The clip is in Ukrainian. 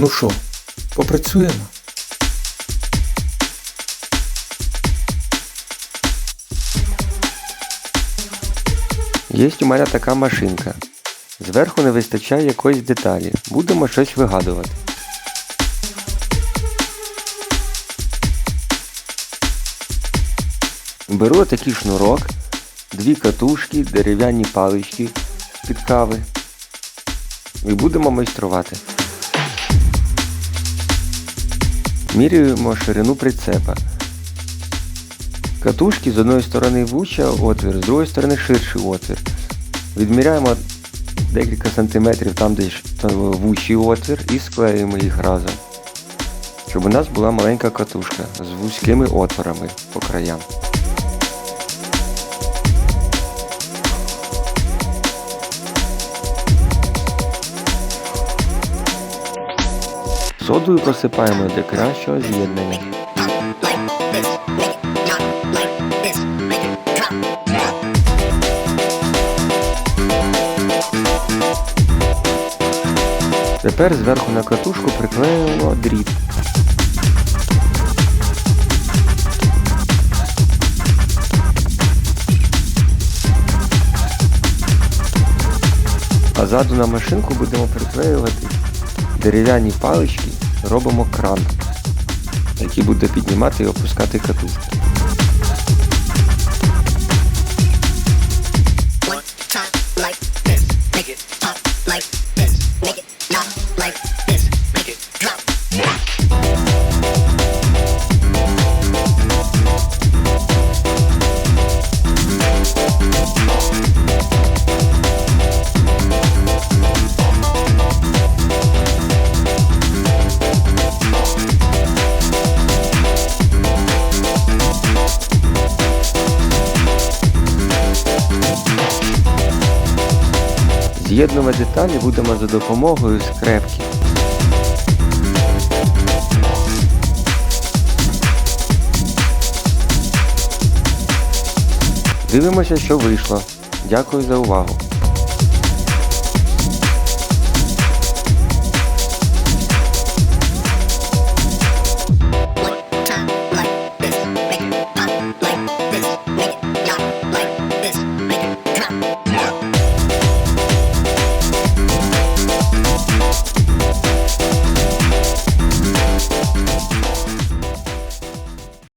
Ну що, попрацюємо? Є у мене така машинка. Зверху не вистачає якоїсь деталі. Будемо щось вигадувати. Беру такий шнурок, дві катушки, дерев'яні палички з-під кави. І будемо майструвати. Міряємо ширину прицепа. Катушки з одної сторони вуча отвір, з другої сторони ширший отвір. Відміряємо декілька сантиметрів там, де ж, вущий отвір, і склеїмо їх разом. Щоб у нас була маленька катушка з вузькими отворами по краям. Содою просипаємо для кращого з'єднання. Тепер зверху на катушку приклеюємо дріт. А ззаду на машинку будемо приклеювати дерев'яні палички, робимо кран, який буде піднімати і опускати катушку. З'єднувати деталі будемо за допомогою скрепки. Дивимося, що вийшло. Дякую за увагу.